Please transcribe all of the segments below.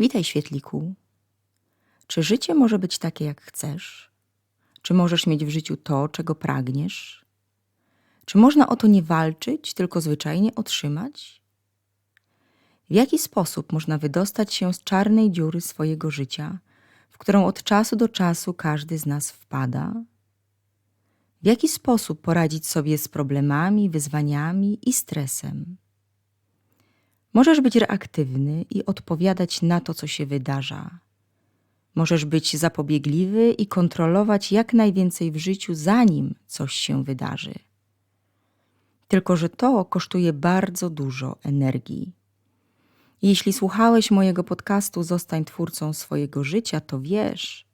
Witaj, świetliku. Czy życie może być takie, jak chcesz? Czy możesz mieć w życiu to, czego pragniesz? Czy można o to nie walczyć, tylko zwyczajnie otrzymać? W jaki sposób można wydostać się z czarnej dziury swojego życia, w którą od czasu do czasu każdy z nas wpada? W jaki sposób poradzić sobie z problemami, wyzwaniami i stresem? Możesz być reaktywny i odpowiadać na to, co się wydarza. Możesz być zapobiegliwy i kontrolować jak najwięcej w życiu, zanim coś się wydarzy. Tylko, że to kosztuje bardzo dużo energii. Jeśli słuchałeś mojego podcastu Zostań twórcą swojego życia, to wiesz,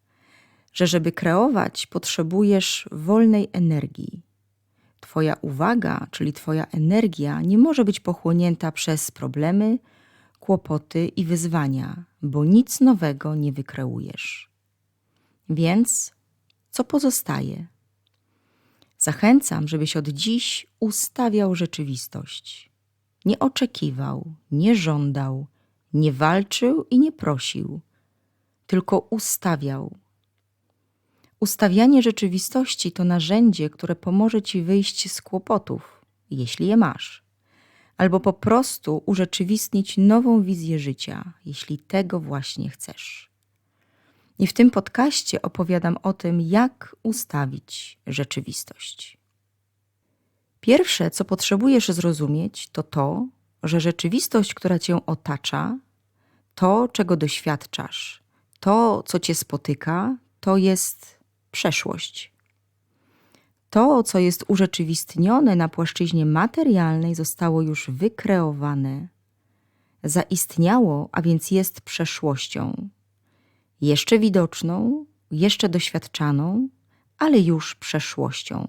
że żeby kreować, potrzebujesz wolnej energii. Twoja uwaga, czyli Twoja energia, nie może być pochłonięta przez problemy, kłopoty i wyzwania, bo nic nowego nie wykreujesz. Więc co pozostaje? Zachęcam, żebyś od dziś ustawiał rzeczywistość. Nie oczekiwał, nie żądał, nie walczył i nie prosił, tylko ustawiał Ustawianie rzeczywistości to narzędzie, które pomoże ci wyjść z kłopotów, jeśli je masz, albo po prostu urzeczywistnić nową wizję życia, jeśli tego właśnie chcesz. I w tym podcaście opowiadam o tym, jak ustawić rzeczywistość. Pierwsze, co potrzebujesz zrozumieć, to to, że rzeczywistość, która cię otacza, to, czego doświadczasz, to, co cię spotyka, to jest przeszłość. To, co jest urzeczywistnione na płaszczyźnie materialnej, zostało już wykreowane, zaistniało, a więc jest przeszłością. Jeszcze widoczną, jeszcze doświadczaną, ale już przeszłością.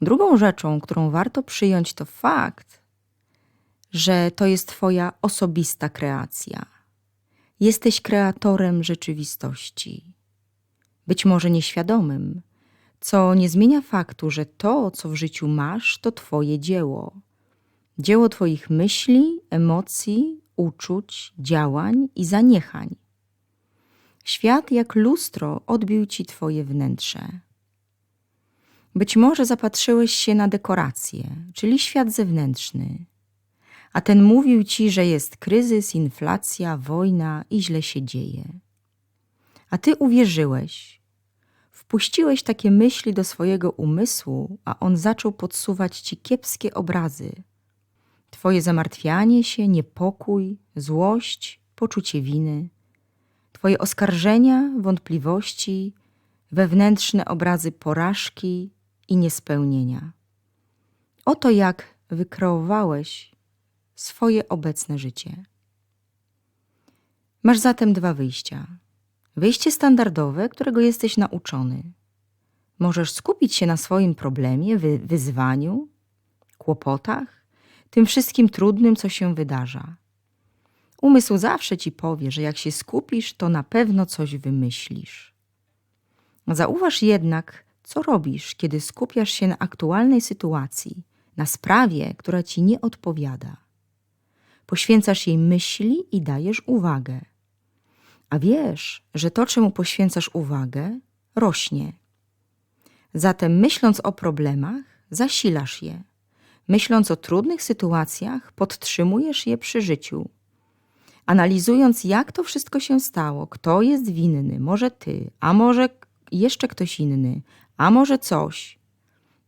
Drugą rzeczą, którą warto przyjąć, to fakt, że to jest Twoja osobista kreacja. Jesteś kreatorem rzeczywistości być może nieświadomym, co nie zmienia faktu, że to, co w życiu masz, to Twoje dzieło. Dzieło Twoich myśli, emocji, uczuć, działań i zaniechań. Świat jak lustro odbił Ci Twoje wnętrze. Być może zapatrzyłeś się na dekoracje, czyli świat zewnętrzny, a ten mówił Ci, że jest kryzys, inflacja, wojna i źle się dzieje a ty uwierzyłeś. Wpuściłeś takie myśli do swojego umysłu, a on zaczął podsuwać ci kiepskie obrazy. Twoje zamartwianie się, niepokój, złość, poczucie winy, Twoje oskarżenia, wątpliwości, wewnętrzne obrazy porażki i niespełnienia. Oto jak wykreowałeś swoje obecne życie. Masz zatem dwa wyjścia. Wyjście standardowe, którego jesteś nauczony. Możesz skupić się na swoim problemie, wy wyzwaniu, kłopotach, tym wszystkim trudnym, co się wydarza. Umysł zawsze ci powie, że jak się skupisz, to na pewno coś wymyślisz. Zauważ jednak, co robisz, kiedy skupiasz się na aktualnej sytuacji, na sprawie, która ci nie odpowiada. Poświęcasz jej myśli i dajesz uwagę a wiesz, że to, czemu poświęcasz uwagę, rośnie. Zatem myśląc o problemach, zasilasz je. Myśląc o trudnych sytuacjach, podtrzymujesz je przy życiu. Analizując, jak to wszystko się stało, kto jest winny, może ty, a może jeszcze ktoś inny, a może coś,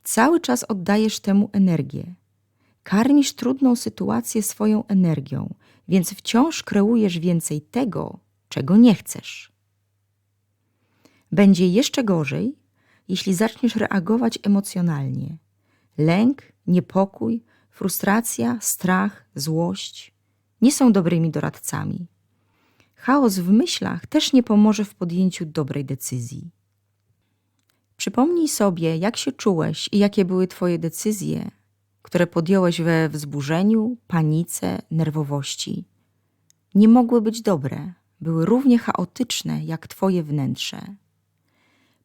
cały czas oddajesz temu energię. Karmisz trudną sytuację swoją energią, więc wciąż kreujesz więcej tego, czego nie chcesz. Będzie jeszcze gorzej, jeśli zaczniesz reagować emocjonalnie. Lęk, niepokój, frustracja, strach, złość nie są dobrymi doradcami. Chaos w myślach też nie pomoże w podjęciu dobrej decyzji. Przypomnij sobie, jak się czułeś i jakie były Twoje decyzje, które podjąłeś we wzburzeniu, panice, nerwowości. Nie mogły być dobre były równie chaotyczne jak Twoje wnętrze.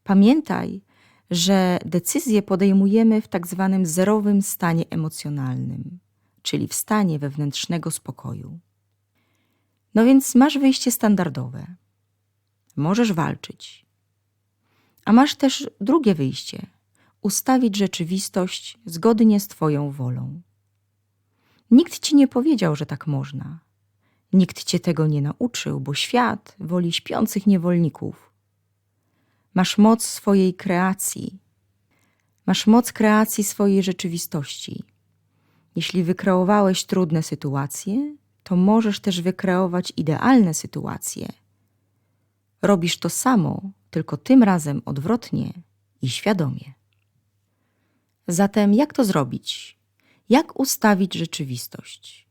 Pamiętaj, że decyzje podejmujemy w tak zwanym zerowym stanie emocjonalnym, czyli w stanie wewnętrznego spokoju. No więc masz wyjście standardowe. Możesz walczyć. A masz też drugie wyjście ustawić rzeczywistość zgodnie z Twoją wolą. Nikt ci nie powiedział, że tak można. Nikt cię tego nie nauczył, bo świat woli śpiących niewolników. Masz moc swojej kreacji. Masz moc kreacji swojej rzeczywistości. Jeśli wykreowałeś trudne sytuacje, to możesz też wykreować idealne sytuacje. Robisz to samo, tylko tym razem odwrotnie i świadomie. Zatem jak to zrobić? Jak ustawić rzeczywistość?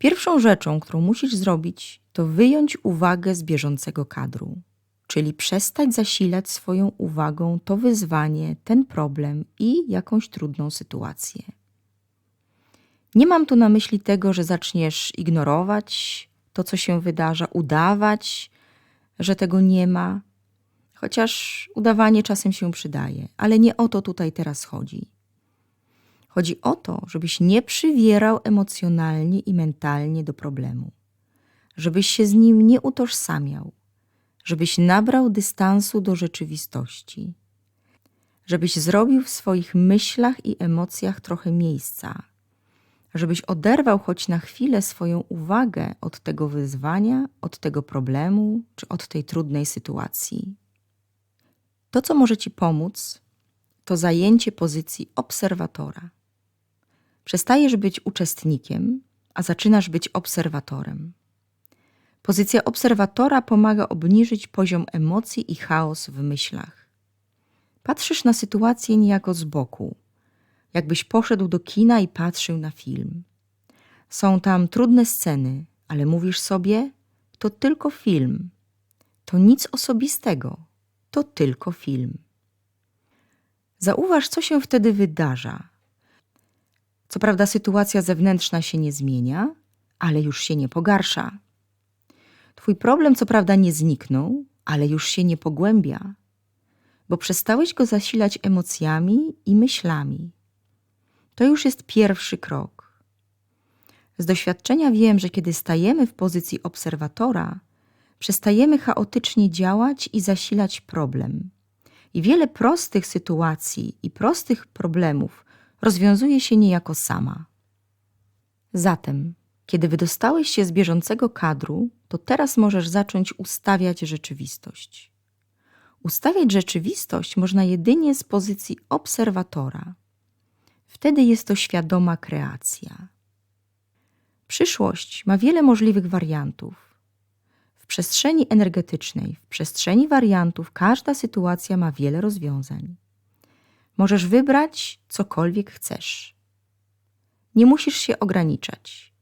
Pierwszą rzeczą, którą musisz zrobić, to wyjąć uwagę z bieżącego kadru, czyli przestać zasilać swoją uwagą to wyzwanie, ten problem i jakąś trudną sytuację. Nie mam tu na myśli tego, że zaczniesz ignorować to, co się wydarza, udawać, że tego nie ma, chociaż udawanie czasem się przydaje, ale nie o to tutaj teraz chodzi. Chodzi o to, żebyś nie przywierał emocjonalnie i mentalnie do problemu, żebyś się z nim nie utożsamiał, żebyś nabrał dystansu do rzeczywistości, żebyś zrobił w swoich myślach i emocjach trochę miejsca, żebyś oderwał choć na chwilę swoją uwagę od tego wyzwania, od tego problemu czy od tej trudnej sytuacji. To, co może Ci pomóc, to zajęcie pozycji obserwatora. Przestajesz być uczestnikiem, a zaczynasz być obserwatorem. Pozycja obserwatora pomaga obniżyć poziom emocji i chaos w myślach. Patrzysz na sytuację niejako z boku, jakbyś poszedł do kina i patrzył na film. Są tam trudne sceny, ale mówisz sobie, to tylko film. To nic osobistego, to tylko film. Zauważ, co się wtedy wydarza. Co prawda, sytuacja zewnętrzna się nie zmienia, ale już się nie pogarsza. Twój problem, co prawda, nie zniknął, ale już się nie pogłębia, bo przestałeś go zasilać emocjami i myślami. To już jest pierwszy krok. Z doświadczenia wiem, że kiedy stajemy w pozycji obserwatora, przestajemy chaotycznie działać i zasilać problem. I wiele prostych sytuacji i prostych problemów rozwiązuje się niejako sama. Zatem, kiedy wydostałeś się z bieżącego kadru, to teraz możesz zacząć ustawiać rzeczywistość. Ustawiać rzeczywistość można jedynie z pozycji obserwatora. Wtedy jest to świadoma kreacja. Przyszłość ma wiele możliwych wariantów. W przestrzeni energetycznej, w przestrzeni wariantów, każda sytuacja ma wiele rozwiązań. Możesz wybrać cokolwiek chcesz. Nie musisz się ograniczać.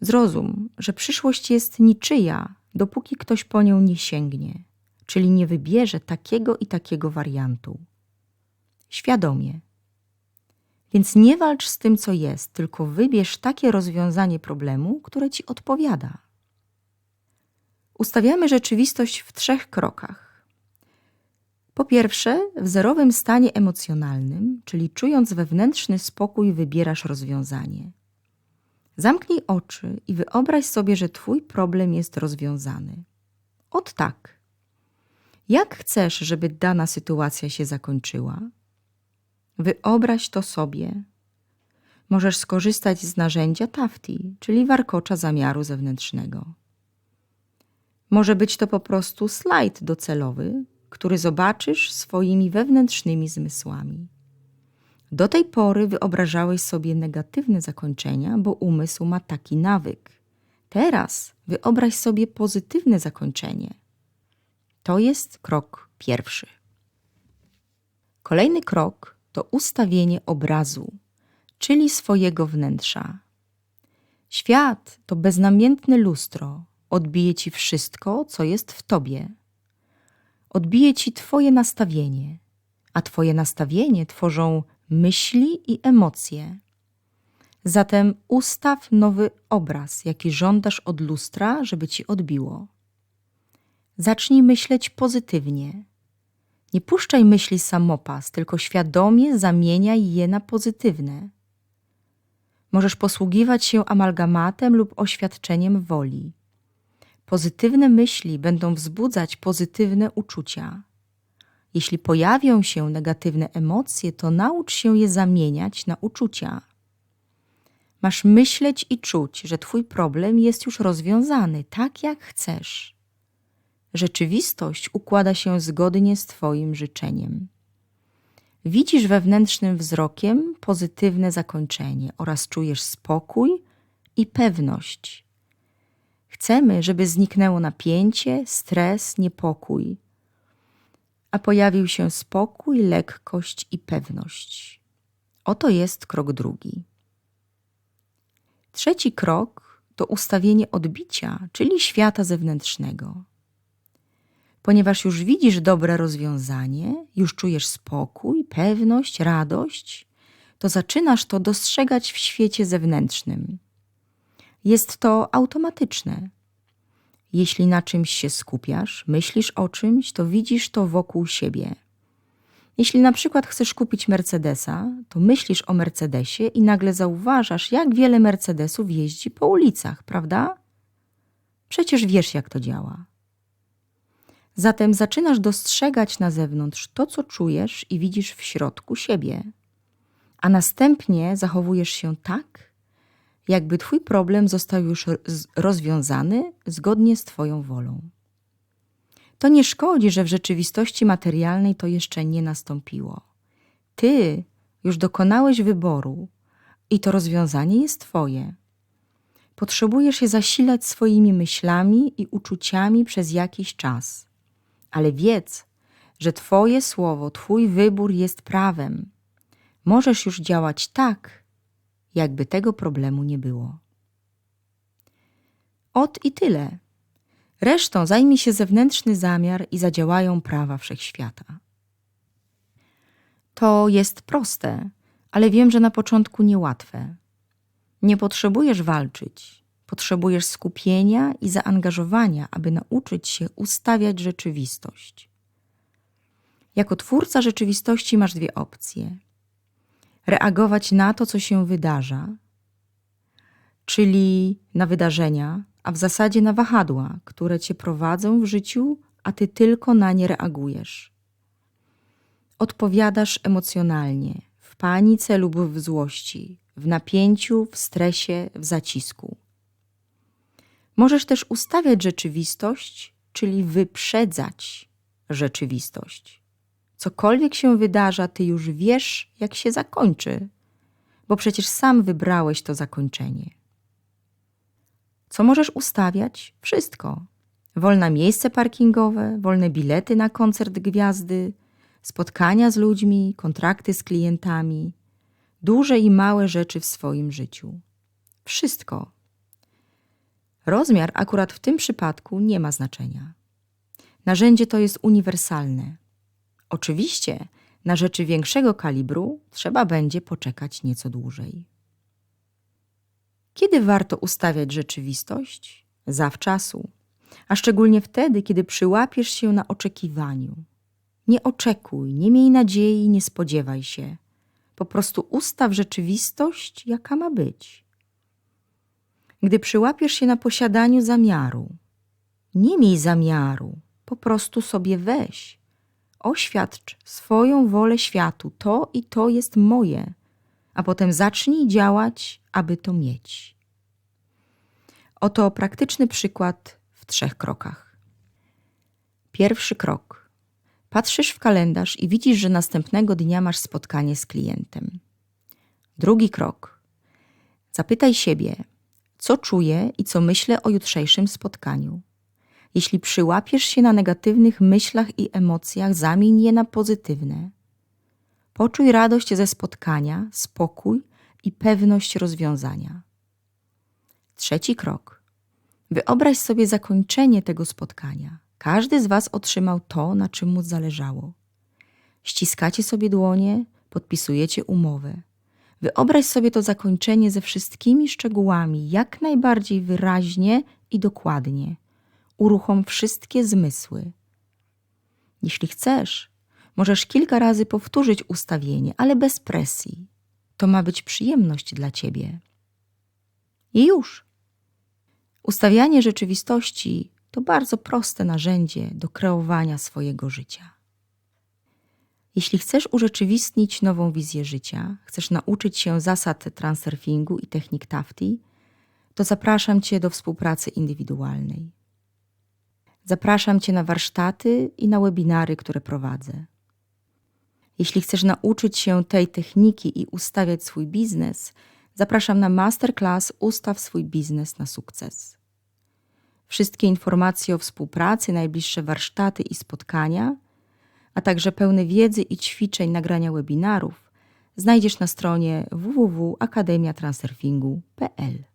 Zrozum, że przyszłość jest niczyja, dopóki ktoś po nią nie sięgnie, czyli nie wybierze takiego i takiego wariantu. Świadomie. Więc nie walcz z tym, co jest, tylko wybierz takie rozwiązanie problemu, które ci odpowiada. Ustawiamy rzeczywistość w trzech krokach. Po pierwsze, w zerowym stanie emocjonalnym, czyli czując wewnętrzny spokój, wybierasz rozwiązanie. Zamknij oczy i wyobraź sobie, że Twój problem jest rozwiązany. Ot tak. Jak chcesz, żeby dana sytuacja się zakończyła? Wyobraź to sobie. Możesz skorzystać z narzędzia TAFTI, czyli warkocza zamiaru zewnętrznego. Może być to po prostu slajd docelowy, który zobaczysz swoimi wewnętrznymi zmysłami. Do tej pory wyobrażałeś sobie negatywne zakończenia, bo umysł ma taki nawyk. Teraz wyobraź sobie pozytywne zakończenie. To jest krok pierwszy. Kolejny krok to ustawienie obrazu, czyli swojego wnętrza. Świat to beznamiętne lustro, odbije ci wszystko, co jest w tobie. Odbije ci twoje nastawienie, a twoje nastawienie tworzą myśli i emocje. Zatem ustaw nowy obraz, jaki żądasz od lustra, żeby ci odbiło. Zacznij myśleć pozytywnie. Nie puszczaj myśli samopas, tylko świadomie zamieniaj je na pozytywne. Możesz posługiwać się amalgamatem lub oświadczeniem woli. Pozytywne myśli będą wzbudzać pozytywne uczucia. Jeśli pojawią się negatywne emocje, to naucz się je zamieniać na uczucia. Masz myśleć i czuć, że Twój problem jest już rozwiązany tak, jak chcesz. Rzeczywistość układa się zgodnie z Twoim życzeniem. Widzisz wewnętrznym wzrokiem pozytywne zakończenie oraz czujesz spokój i pewność. Chcemy, żeby zniknęło napięcie, stres, niepokój, a pojawił się spokój, lekkość i pewność. Oto jest krok drugi. Trzeci krok to ustawienie odbicia, czyli świata zewnętrznego. Ponieważ już widzisz dobre rozwiązanie, już czujesz spokój, pewność, radość, to zaczynasz to dostrzegać w świecie zewnętrznym. Jest to automatyczne. Jeśli na czymś się skupiasz, myślisz o czymś, to widzisz to wokół siebie. Jeśli na przykład chcesz kupić Mercedesa, to myślisz o Mercedesie i nagle zauważasz, jak wiele Mercedesów jeździ po ulicach, prawda? Przecież wiesz, jak to działa. Zatem zaczynasz dostrzegać na zewnątrz to, co czujesz i widzisz w środku siebie, a następnie zachowujesz się tak, jakby Twój problem został już rozwiązany zgodnie z Twoją wolą. To nie szkodzi, że w rzeczywistości materialnej to jeszcze nie nastąpiło. Ty już dokonałeś wyboru i to rozwiązanie jest Twoje. Potrzebujesz je zasilać swoimi myślami i uczuciami przez jakiś czas, ale wiedz, że Twoje słowo, Twój wybór jest prawem. Możesz już działać tak, jakby tego problemu nie było. Ot i tyle. Resztą zajmie się zewnętrzny zamiar i zadziałają prawa wszechświata. To jest proste, ale wiem, że na początku niełatwe. Nie potrzebujesz walczyć, potrzebujesz skupienia i zaangażowania, aby nauczyć się ustawiać rzeczywistość. Jako twórca rzeczywistości masz dwie opcje: reagować na to, co się wydarza, czyli na wydarzenia, a w zasadzie na wahadła, które cię prowadzą w życiu, a ty tylko na nie reagujesz. Odpowiadasz emocjonalnie, w panice lub w złości, w napięciu, w stresie, w zacisku. Możesz też ustawiać rzeczywistość, czyli wyprzedzać rzeczywistość. Cokolwiek się wydarza, ty już wiesz, jak się zakończy, bo przecież sam wybrałeś to zakończenie. Co możesz ustawiać? Wszystko. Wolne miejsce parkingowe, wolne bilety na koncert gwiazdy, spotkania z ludźmi, kontrakty z klientami, duże i małe rzeczy w swoim życiu. Wszystko. Rozmiar akurat w tym przypadku nie ma znaczenia. Narzędzie to jest uniwersalne. Oczywiście na rzeczy większego kalibru trzeba będzie poczekać nieco dłużej. Kiedy warto ustawiać rzeczywistość? Zawczasu, a szczególnie wtedy, kiedy przyłapiesz się na oczekiwaniu. Nie oczekuj, nie miej nadziei, nie spodziewaj się. Po prostu ustaw rzeczywistość, jaka ma być. Gdy przyłapiesz się na posiadaniu zamiaru, nie miej zamiaru, po prostu sobie weź. Oświadcz swoją wolę światu, to i to jest moje, a potem zacznij działać, aby to mieć. Oto praktyczny przykład w trzech krokach. Pierwszy krok. Patrzysz w kalendarz i widzisz, że następnego dnia masz spotkanie z klientem. Drugi krok. Zapytaj siebie, co czuję i co myślę o jutrzejszym spotkaniu. Jeśli przyłapiesz się na negatywnych myślach i emocjach, zamień je na pozytywne. Poczuj radość ze spotkania, spokój i pewność rozwiązania. Trzeci krok. Wyobraź sobie zakończenie tego spotkania. Każdy z Was otrzymał to, na czym mu zależało. Ściskacie sobie dłonie, podpisujecie umowę. Wyobraź sobie to zakończenie ze wszystkimi szczegółami, jak najbardziej wyraźnie i dokładnie. Uruchom wszystkie zmysły. Jeśli chcesz, możesz kilka razy powtórzyć ustawienie, ale bez presji. To ma być przyjemność dla ciebie. I już. Ustawianie rzeczywistości to bardzo proste narzędzie do kreowania swojego życia. Jeśli chcesz urzeczywistnić nową wizję życia, chcesz nauczyć się zasad transurfingu i technik TAFTI, to zapraszam Cię do współpracy indywidualnej. Zapraszam Cię na warsztaty i na webinary, które prowadzę. Jeśli chcesz nauczyć się tej techniki i ustawiać swój biznes, zapraszam na masterclass Ustaw swój biznes na sukces. Wszystkie informacje o współpracy, najbliższe warsztaty i spotkania, a także pełne wiedzy i ćwiczeń nagrania webinarów znajdziesz na stronie www.akademiatransurfingu.pl.